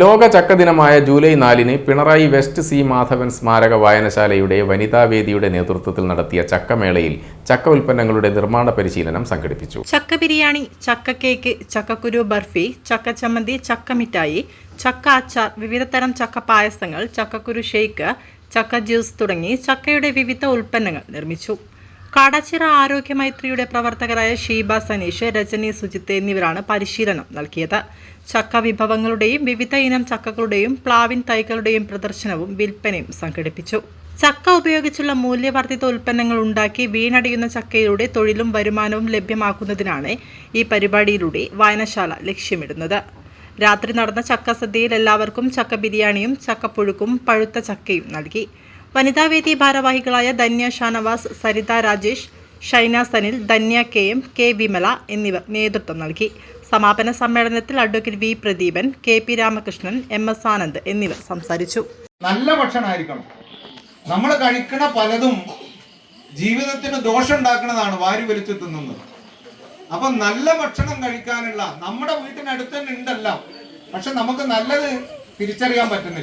ലോക ചക്ക ദിനമായ ജൂലൈ നാലിന് പിണറായി വെസ്റ്റ് സി മാധവൻ സ്മാരക വായനശാലയുടെ വനിതാവേദിയുടെ നേതൃത്വത്തിൽ നടത്തിയ ചക്കമേളയിൽ ചക്ക ഉൽപ്പന്നങ്ങളുടെ നിർമ്മാണ പരിശീലനം സംഘടിപ്പിച്ചു. ചക്ക ബിരിയാണി ചക്ക കേക്ക് ചക്കക്കുരു ബർഫി ചക്ക ചമ്മന്തി ചക്ക മിഠായി ചക്ക അച്ചാർ വിവിധതരം ചക്ക പായസങ്ങൾ ചക്കക്കുരു ഷേക്ക് ചക്ക ജ്യൂസ് തുടങ്ങി ചക്കയുടെ വിവിധ ഉൽപ്പന്നങ്ങൾ നിർമ്മിച്ചു. കാടാച്ചിറ ആരോഗ്യ മൈത്രിയുടെ പ്രവർത്തകരായ ഷീബ സനീഷ് രജനി സുജിത്ത് എന്നിവരാണ് പരിശീലനം നൽകിയത്. ചക്ക വിഭവങ്ങളുടെയും വിവിധ ഇനം ചക്കകളുടെയും പ്ലാവിൻ തൈകളുടെയും പ്രദർശനവും വിൽപ്പനയും സംഘടിപ്പിച്ചു. ചക്ക ഉപയോഗിച്ചുള്ള മൂല്യവർദ്ധിത ഉൽപ്പന്നങ്ങൾ ഉണ്ടാക്കി വീണടിയുന്ന ചക്കയിലൂടെ തൊഴിലും വരുമാനവും ലഭ്യമാക്കുന്നതിനാണ് ഈ പരിപാടിയിലൂടെ വായനശാല ലക്ഷ്യമിടുന്നത്. രാത്രി നടന്ന ചക്ക സദ്യയിൽ എല്ലാവർക്കും ചക്ക ബിരിയാണിയും ചക്കപ്പുഴുക്കും പഴുത്ത ചക്കയും നൽകി. വനിതാവേദി ഭാരവാഹികളായ Dhanya Shanavas Saritha Rajesh Shaina Sanil Dhanya K M K Vimala എന്നിവർ നേതൃത്വം നൽകി. സമാപന സമ്മേളനത്തിൽ advocate V Pradeepan K P Ramakrishnan M S Anand എന്നിവർ സംസാരിച്ചു. നല്ല ഭക്ഷണമായിരിക്കണം. നമ്മൾ കഴിക്കുന്ന പലതും ജീവിതത്തിന് ദോഷം ഉണ്ടാക്കുന്നതാണ് വാരി വലിച്ചു തിന്നുന്നത്. അപ്പൊ നല്ല ഭക്ഷണം കഴിക്കാനുള്ള നമ്മുടെ വീട്ടിനടുത്ത് തന്നെ ഉണ്ടല്ലോ പക്ഷെ നമുക്ക് നല്ലത് തിരിച്ചറിയാൻ പറ്റുന്നില്ല.